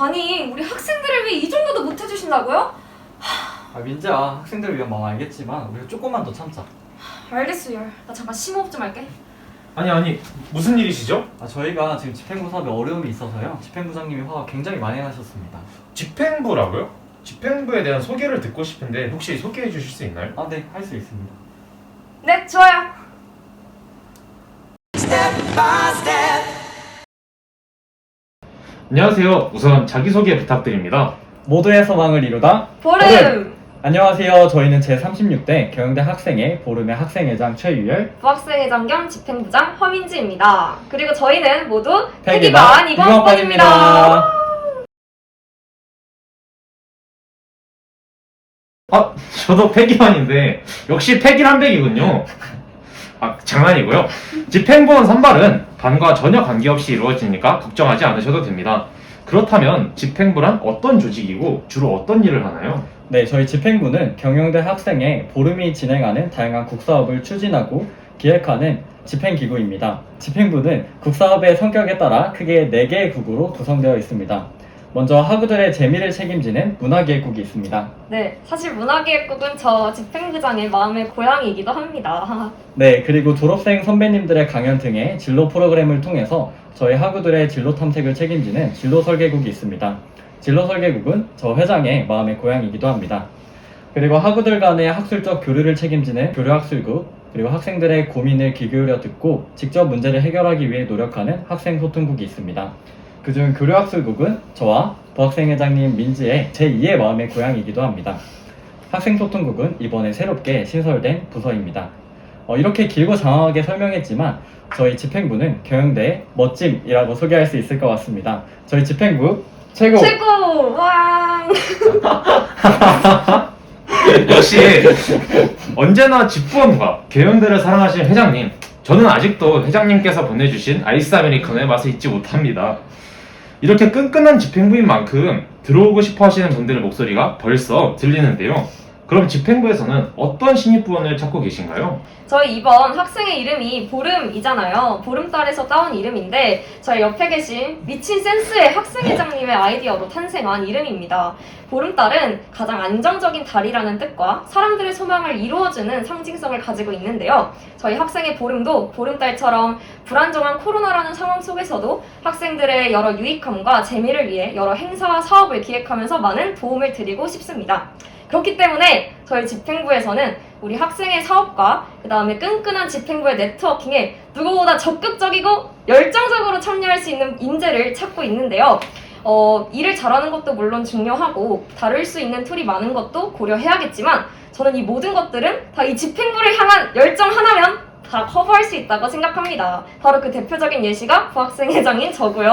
아니 우리 학생들을 위해 이 정도도 못 해주신다고요? 아 민지야 학생들을 위한 마음 알겠지만 우리가 조금만 더 참자 알겠어 열. 나 잠깐 심호흡 좀 할게. 아니 아니 무슨 일이시죠? 아 저희가 지금 집행부 사업에 어려움이 있어서요 집행부장님이 화가 굉장히 많이 나셨습니다 집행부라고요? 집행부에 대한 소개를 듣고 싶은데 혹시 소개해 주실 수 있나요? 아 네 할 수 있습니다 네 좋아요. 안녕하세요. 우선 자기소개 부탁드립니다. 모두의 소망을 이루다 보름. 안녕하세요 저희는 제36대 경영대 학생회 보름의 학생회장 최유열 부학생회장 겸 집행부장 허민지입니다. 그리고 저희는 모두 패기반 패기반 이공학번입니다. 아, 저도 패기반인데 역시 패기란 백이군요. 아, 장난이고요. 집행부원 선발은 반과 전혀 관계없이 이루어지니까 걱정하지 않으셔도 됩니다. 그렇다면 집행부란 어떤 조직이고 주로 어떤 일을 하나요? 네 저희 집행부는 경영대 학생회 보름이 진행하는 다양한 국사업을 추진하고 기획하는 집행기구입니다 집행부는 국사업의 성격에 따라 크게 4개의 국으로 구성되어 있습니다 먼저 학우들의 재미를 책임지는 문화기획국이 있습니다 네, 사실 문화기획국은 저 집행부장의 마음의 고향이기도 합니다. 네, 그리고 졸업생 선배님들의 강연 등의 진로 프로그램을 통해서 저희 학우들의 진로 탐색을 책임지는 진로 설계국이 있습니다. 진로 설계국은 저 회장의 마음의 고향이기도 합니다. 그리고 학우들 간의 학술적 교류를 책임지는 교류학술국, 그리고 학생들의 고민을 귀 기울여 듣고 직접 문제를 해결하기 위해 노력하는 학생소통국이 있습니다. 그중 교류학술국은 저와 부학생 회장님 민지의 제2의 마음의 고향이기도 합니다. 학생소통국은 이번에 새롭게 신설된 부서입니다. 어, 이렇게 길고 장황하게 설명했지만 저희 집행부는 경영대의 멋짐이라고 소개할 수 있을 것 같습니다. 저희 집행부 최고! 최고! 왕! 역시 언제나 집부원과 개연대를 사랑하시는 회장님 저는 아직도 회장님께서 보내주신 아이스 아메리카노의 맛을 잊지 못합니다 이렇게 끈끈한 집행부인 만큼 들어오고 싶어 하시는 분들의 목소리가 벌써 들리는데요 그럼 집행부에서는 어떤 신입부원을 찾고 계신가요? 저희 이번 학생의 이름이 보름이잖아요. 보름달에서 따온 이름인데 저희 옆에 계신 미친 센스의 학생회장님의 아이디어로 탄생한 이름입니다. 보름달은 가장 안정적인 달이라는 뜻과 사람들의 소망을 이루어주는 상징성을 가지고 있는데요. 저희 학생의 보름도 보름달처럼 불안정한 코로나라는 상황 속에서도 학생들의 여러 유익함과 재미를 위해 여러 행사와 사업을 기획하면서 많은 도움을 드리고 싶습니다. 그렇기 때문에 저희 집행부에서는 우리 학생의 사업과 그 다음에 끈끈한 집행부의 네트워킹에 누구보다 적극적이고 열정적으로 참여할 수 있는 인재를 찾고 있는데요. 어, 일을 잘하는 것도 물론 중요하고 다룰 수 있는 툴이 많은 것도 고려해야겠지만 저는 이 모든 것들은 다 이 집행부를 향한 열정 하나면 다 커버할 수 있다고 생각합니다. 바로 그 대표적인 예시가 부학생 회장인 저고요.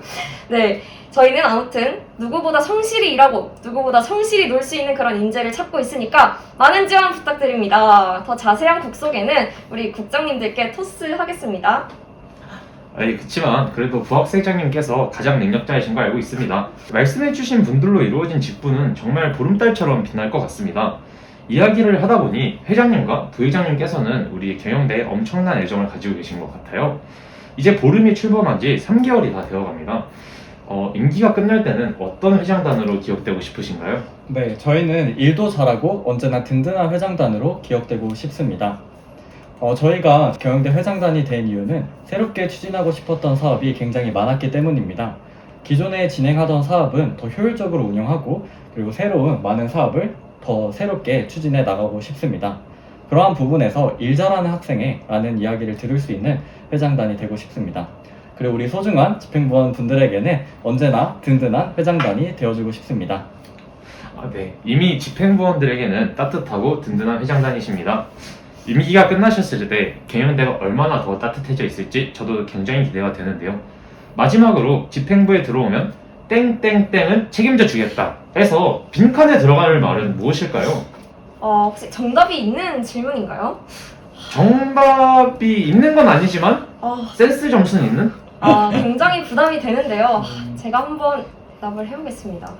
네. 저희는 아무튼 누구보다 성실히 일하고 누구보다 성실히 놀 수 있는 그런 인재를 찾고 있으니까 많은 지원 부탁드립니다. 더 자세한 곡 소개는 우리 국장님들께 토스하겠습니다. 아니 그치만 그래도 부학생장님께서 가장 능력자이신 거 알고 있습니다. 말씀해주신 분들로 이루어진 직부는 정말 보름달처럼 빛날 것 같습니다. 이야기를 하다 보니 회장님과 부회장님께서는 우리 경영대에 엄청난 애정을 가지고 계신 것 같아요. 이제 보름이 출범한 지 3개월이 다 되어갑니다. 어, 임기가 끝날 때는 어떤 회장단으로 기억되고 싶으신가요? 네, 저희는 일도 잘하고 언제나 든든한 회장단으로 기억되고 싶습니다. 어, 저희가 경영대 회장단이 된 이유는 새롭게 추진하고 싶었던 사업이 굉장히 많았기 때문입니다. 기존에 진행하던 사업은 더 효율적으로 운영하고 그리고 새로운 많은 사업을 더 새롭게 추진해 나가고 싶습니다. 그러한 부분에서 일 잘하는 학생회라는 이야기를 들을 수 있는 회장단이 되고 싶습니다. 그리고 우리 소중한 집행부원 분들에게는 언제나 든든한 회장단이 되어주고 싶습니다. 아, 네. 이미 집행부원들에게는 따뜻하고 든든한 회장단이십니다. 임기가 끝나셨을 때 경영대가 얼마나 더 따뜻해져 있을지 저도 굉장히 기대가 되는데요. 마지막으로 집행부에 들어오면 땡땡땡은 책임져 주겠다 해서 빈칸에 들어갈 말은 무엇일까요? 어, 혹시 정답이 있는 질문인가요? 정답이 있는 건 아니지만 아, 센스 점수는 있는? 아, 굉장히 부담이 되는데요. 아, 제가 한번 답을 해보겠습니다.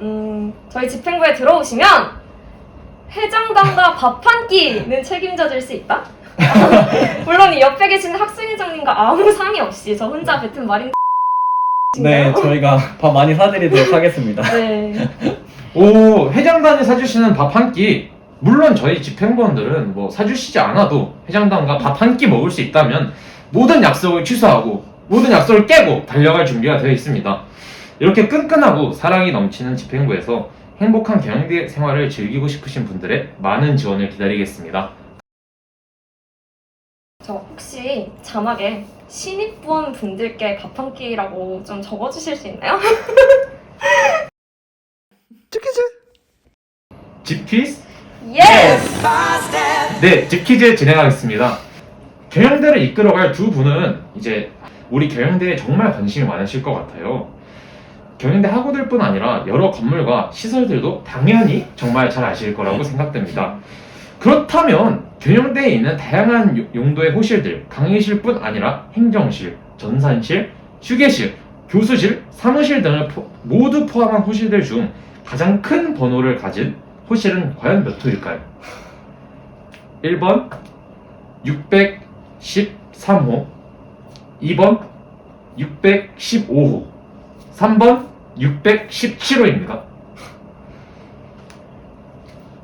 음, 저희 집행부에 들어오시면 회장단과 밥 한 끼는 책임져 줄 수 있다? 물론 이 옆에 계신 학생회장님과 아무 상의 없이 저 혼자 뱉은 말인데 네, 저희가 밥 많이 사드리도록 하겠습니다. 네. 오, 회장단이 사주시는 밥 한 끼. 물론 저희 집행부원들은 뭐 사주시지 않아도 회장단과 밥 한 끼 먹을 수 있다면 모든 약속을 취소하고 모든 약속을 깨고 달려갈 준비가 되어 있습니다. 이렇게 끈끈하고 사랑이 넘치는 집행부에서 행복한 경영대 생활을 즐기고 싶으신 분들의 많은 지원을 기다리겠습니다. 저 혹시 자막에 신입부원 분들께 끼라고 좀 적어주실 수 있나요? 집퀴즈? 예스! 네, 집퀴즈 진행하겠습니다. 경영대를 이끌어갈 두 분은 이제 우리 경영대에 정말 관심이 많으실 것 같아요. 경영대 학우들뿐 아니라 여러 건물과 시설들도 당연히 정말 잘 아실 거라고 생각됩니다. 그렇다면 경영대에 있는 다양한 요- 용도의 호실들, 강의실뿐 아니라 행정실, 전산실, 휴게실, 교수실, 사무실 등을 포- 모두 포함한 호실들 중 가장 큰 번호를 가진 호실은 과연 몇 호일까요? 1번 613호 2번 615호 3번 617호입니다.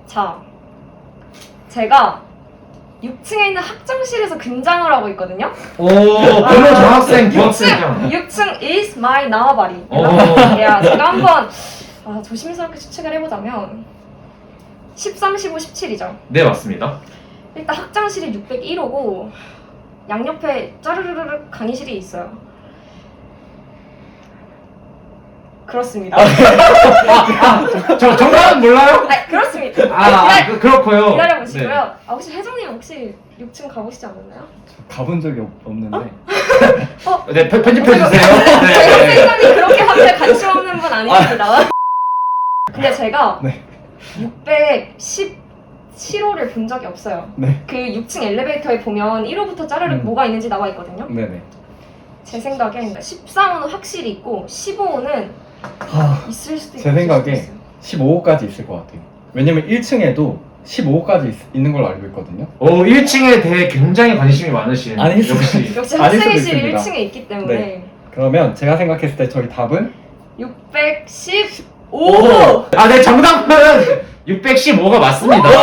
자, 제가 6층에 있는 학장실에서 근장을 하고 있거든요. 오, 번호 정학생 부학생장. 6층 is my 나와바리. 오. 야, 제가 한번 아, 조심스럽게 추측을 해보자면 13, 15, 17이죠. 네, 맞습니다. 일단 학장실이 601호고 양옆에 짜르르르 강의실이 있어요. 그렇습니다. 저 정답은 몰라요? 아, 그렇습니다. 아, 아 그, 그렇고요. 기다려 보시고요. 네. 아, 혹시 혜정님 혹시 6층 가보시지 않았나요? 가본 적이 없, 없는데. 네, 편- 편집해 주세요. 저희 네. 학생이 그렇게 학교에 관심 없는 분 아닙니다. 근데 제가 네. 617호를 본 적이 없어요. 네. 그 6층 엘리베이터에 보면 1호부터 짜르륵 음. 뭐가 있는지 나와 있거든요. 네네. 제 생각엔 13호는 확실히 있고 15호는 하, 있을 수도 있고 제 생각에 수도 있어요. 15호까지 있을 것 같아요. 왜냐면 1층에도 15호까지 있, 는 걸로 알고 있거든요. 오, 1층에 대해 굉장히 관심이 많으신 수도 역시 역시 아닐 수도 학생회실이 있습니다. 1층에 있기 때문에 그러면 제가 생각했을 때 저희 답은 615호! 아, 네, 정답은 615가 맞습니다.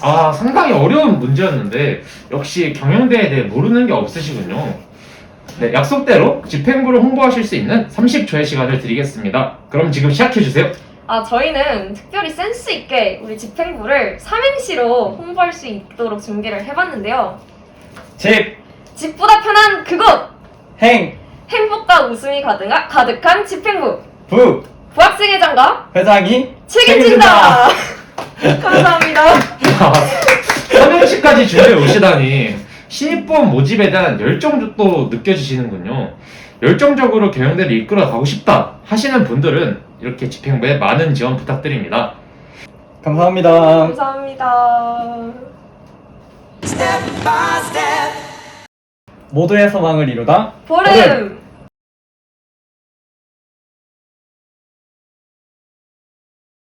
아, 상당히 어려운 문제였는데 역시 경영대에 대해 모르는 게 없으시군요. 네, 약속대로 집행부를 홍보하실 수 있는 30초의 시간을 드리겠습니다. 그럼 지금 시작해 주세요. 아 저희는 특별히 센스 있게 우리 집행부를 삼행시로 홍보할 수 있도록 준비를 해봤는데요. 집, 집보다 편한 그곳! 행, 행복과 웃음이 가득한, 가득한 집행부! 부, 부학생 회장과 회장이 책임진다! 감사합니다. 아, 삼행시까지 준비해 오시다니 신입부원 모집에 대한 열정도 느껴지시는군요. 열정적으로 경영대를 이끌어 가고 싶다 하시는 분들은 이렇게 집행부에 많은 지원 부탁드립니다. 감사합니다. 감사합니다. 모두의 소망을 이루다 보름!